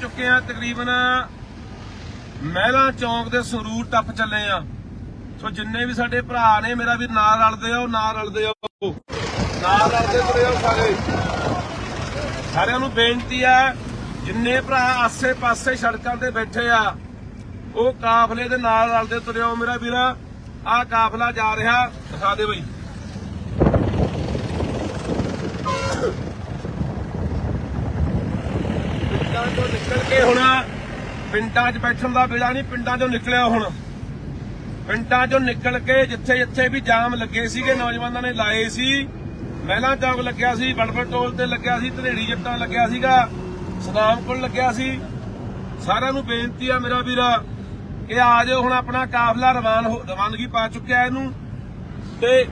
ਚੁੱਕੇ ਹਾਂ ਤਕਰੀਬਨ ਮਹਿਲਾ ਚੌਂਕ ਦੇ ਸੰਗਰੂਰ ਟੱਪ ਚੱਲੇ ਆ ਸੋ ਜਿੰਨੇ ਵੀ ਸਾਡੇ ਭਰਾ ਨੇ, ਮੇਰਾ ਵੀ ਨਾਲ ਰਲਦੇ ਆ, ਉਹ ਨਾਲ ਰਲਦੇ ਆ ਨਾਲ ਰਲਦੇ ਤੁਰੇ ਆ ਸਾਰੇ। ਸਾਰਿਆਂ ਨੂੰ ਬੇਨਤੀ ਆ, ਜਿੰਨੇ ਭਰਾ ਆਸੇ-ਪਾਸੇ ਸੜਕਾਂ ਤੇ ਬੈਠੇ ਆ, ਉਹ ਕਾਫਲੇ ਦੇ ਨਾਲ ਰਲਦੇ ਤੁਰਿਓ ਮੇਰਾ ਵੀਰ। ਆਹ ਕਾਫਲਾ ਜਾ ਰਿਹਾ। ਦਿਖਾ ਦੇ ਬਈ ਪਿੰਡਾਂ ਤੋਂ ਨਿਕਲ ਕੇ ਹੁਣ ਪਿੰਡਾਂ 'ਚ ਬੈਠਣ ਦਾ ਵੇਲਾ ਨਹੀਂ ਪਿੰਡਾਂ 'ਚੋਂ ਨਿਕਲਿਆ ਹੁਣ। ਪਿੰਡਾਂ 'ਚੋਂ ਨਿਕਲ ਕੇ ਜਿੱਥੇ ਜਿੱਥੇ ਵੀ ਜਾਮ ਲੱਗੇ ਸੀਗੇ ਨੌਜਵਾਨਾਂ ਨੇ ਲਾਏ ਸੀ। ਮਹਿਲਾ ਚੌਕ ਲੱਗਿਆ ਸੀ ਬੜਬੜ ਟੋਲ ਤੇ ਲੱਗਿਆ ਸੀ ਧਨੇੜੀ ਜੱਟਾਂ ਲੱਗਿਆ ਸੀਗਾ ਸਨਾਮ ਕੋਲ ਲੱਗਿਆ ਸੀ। ਸਾਰਿਆਂ ਨੂੰ ਬੇਨਤੀ ਆ ਮੇਰਾ ਵੀਰਾ ਕਿ ਆ ਜਾਓ ਹੁਣ ਆਪਣਾ ਕਾਫਲਾ ਰਵਾਨ ਰਵਾਨਗੀ ਪਾ ਚੁੱਕਿਆ ਇਹਨੂੰ। ਤੇ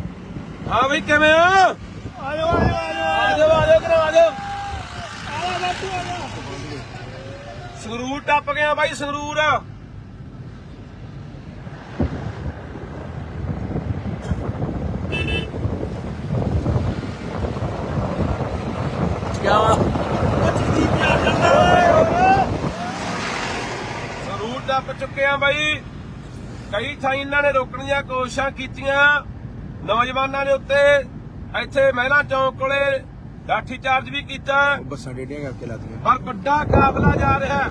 ਹਾਂ ਬਈ ਕਿਵੇਂ ਆ ਆਜੋ ਆਜੋ ਆਜੋ। ਆ ਜਾਓ ਆ ਜਾਓ ਕਰੋ ਆ ਆਜੋ ਸੰਗਰੂਰ ਟੱਪ ਗਿਆ ਬਾਈ ਸੰਗਰੂਰ। ਕਿਆ ਸੰਗਰੂਰ ਟੱਪ ਚੁੱਕੇ ਆ ਬਾਈ। ਕਈ ਥਾਂ ਇਹਨਾਂ ਨੇ ਰੋਕਣ ਦੀਆਂ ਕੋਸ਼ਿਸ਼ਾਂ ਕੀਤੀਆਂ। ਨੌਜਵਾਨਾਂ ਦੇ ਉੱਤੇ ਇੱਥੇ ਮਹਿਲਾ ਚੌਂਕ ਕੋਲੇ ਲਾਠੀ ਚਾਰਜ ਵੀ ਕੀਤਾ। ਬੱਸਾਂ ਡੇਡੀਆਂ ਕਰਕੇ ਲਾਤੀਆਂ। ਪਰ ਵੱਡਾ ਕਾਫਲਾ ਜਾ ਰਿਹਾ।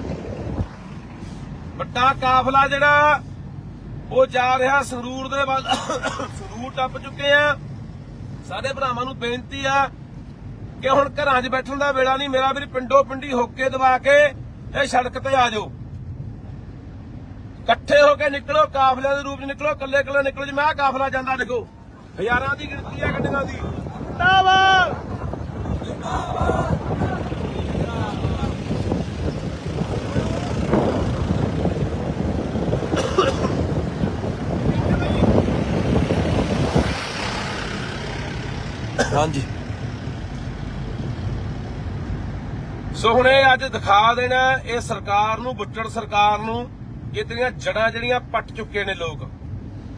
ਵੱਡਾ ਕਾਫਲਾ ਜਿਹੜਾ ਉਹ ਜਾ ਰਿਹਾ ਸੰਗਰੂਰ ਦੇ ਵੱਲ। ਸੰਗਰੂਰ ਟੱਪ ਚੁੱਕੇ ਆ। ਸਾਡੇ ਭਰਾਵਾਂ ਨੂੰ ਬੇਨਤੀ ਆ ਕਿ ਹੁਣ ਘਰਾਂ 'ਚ ਬੈਠਣ ਦਾ ਵੇਲਾ ਨਹੀਂ ਮੇਰਾ ਵੀ ਪਿੰਡੋ ਪਿੰਡੀ ਹੋਕੇ ਦਵਾ ਕੇ ਇਹ ਸੜਕ ਤੇ ਆ ਜਾਓ। ਇਕੱਠੇ ਹੋ ਕੇ ਨਿਕਲੋ ਕਾਫਲੇ ਦੇ ਰੂਪ 'ਚ ਨਿਕਲੋ ਕੱਲੇ ਕੱਲੇ ਨਿਕਲੋ। ਜਿਵੇਂ ਆਹ ਕਾਫਲਾ ਜਾਂਦਾ ਦੇਖੋ। ਹਜ਼ਾਰਾਂ ਦੀ ਗਿਣਤੀ ਆ ਗੱਡੀਆਂ ਦੀ। ਤਾਵਾ ਹਾਂਜੀ। ਸੋ ਹੁਣ ਇਹ ਅੱਜ ਦਿਖਾ ਦੇਣਾ, ਇਹ ਸਰਕਾਰ ਨੂੰ, ਬੁੱਚੜ ਸਰਕਾਰ ਨੂੰ ਕਿ ਤੇਰੀਆਂ ਜੜਾਂ ਜਿਹੜੀਆਂ ਪੱਟ ਚੁੱਕੇ ਨੇ ਲੋਕ।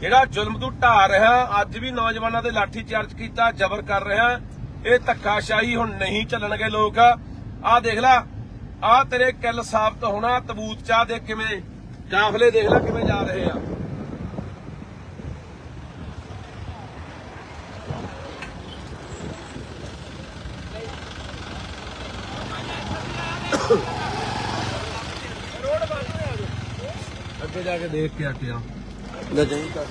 ਜਿਹੜਾ ਜ਼ੁਲਮ ਤੂੰ ਢਾ ਰਿਹਾ, ਅੱਜ ਵੀ ਨੌਜਵਾਨਾਂ ਦੇ ਲਾਠੀ ਚਾਰਜ ਕੀਤਾ, ਜ਼ਬਰ ਕਰ ਰਿਹਾ ਇਹ ਧੱਕਾਸ਼ਾਹੀ ਹੁਣ ਨਹੀਂ ਚੱਲਣਗੇ ਲੋਕ। ਆਹ ਦੇਖ ਲੈ ਆਹ ਤੇਰੇ ਕਿੱਲ ਸਾਬਤ ਹੋਣਾ ਤਬੂਤ ਚਾਹ ਦੇ ਕਿਵੇਂ ਕਾਫਲੇ ਦੇਖ ਲੈ ਕਿਵੇਂ ਜਾ ਰਹੇ ਆ। ਅੱਗੇ ਜਾ ਕੇ ਦੇਖ ਕੇ ਆਟਿਆ ਲੈ ਜਾਈ ਕਰ।